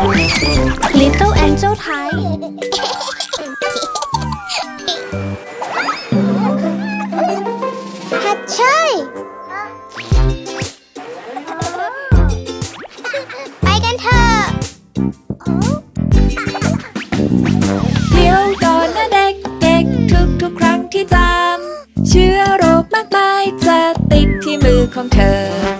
Little Angel ไทยฮัดใช่ไปกันเถอะเดี๋ยวก่อนนะเด็กเด็กทุกทุกๆครั้งที่จำเชื้อโรคมากมายจะติดที่มือของเธอเธอ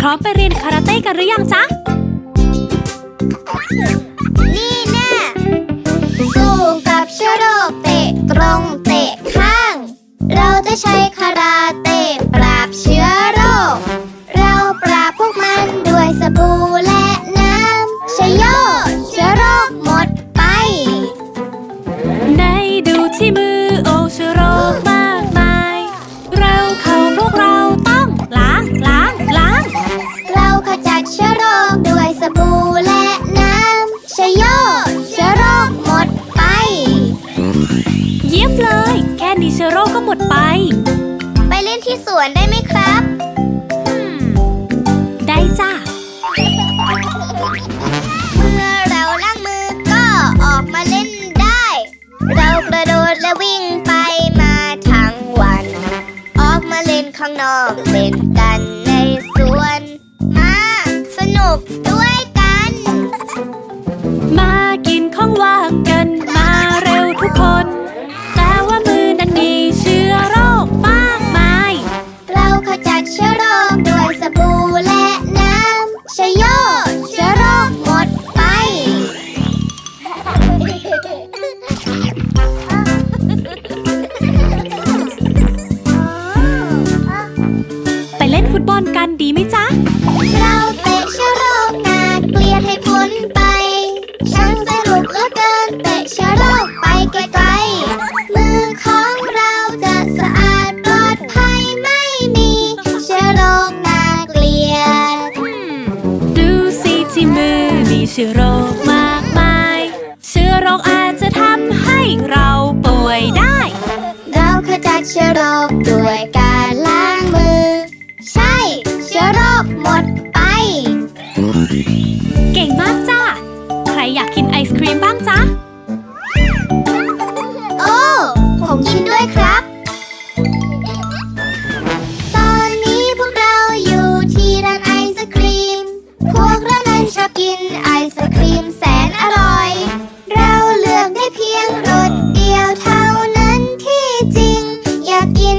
พร้อมไปเรียนคาราเต้กันหรือยังจ๊ะ นี่แน่สู้กับเชื้อโรคเตะตรงเตะข้าง เราจะใช้คารา ดไป ไปเล่นที่สวนได้ไหมครับได้จ้ะ เมื่อเราล้างมือก็ออกมาเล่นได้ เรากระโดดและวิ่งไปมาทั้งวัน ออกมาเล่นข้างนอกเล่นกันในสวน มาสนุกด้วย ฟุตบอลกันดีไหมจ๊ะ เราเตะเชื้อโรคนาเกลียดให้พ้นไป ช่างสนุกเหลือเกินเตะเชื้อโรคไปไกลๆ มือของเราจะสะอาดปลอดภัยไม่มีเชื้อโรคนาเกลียด ดูสิที่มือมีเชื้อโรคมากมาย เชื้อโรคอาจจะทำให้เราป่วยได้ เราขจัดเชื้อโรคด้วยกา รีมบ้างจ๊ะ โอ้ ผมกินด้วยครับ ตอนนี้พวกเราอยู่ที่ร้านไอศครีม พวกเรานั้นชอบกินไอศครีมแสนอร่อย เราเลือกได้เพียงรสเดียวเท่านั้นที่จริง อยากกิน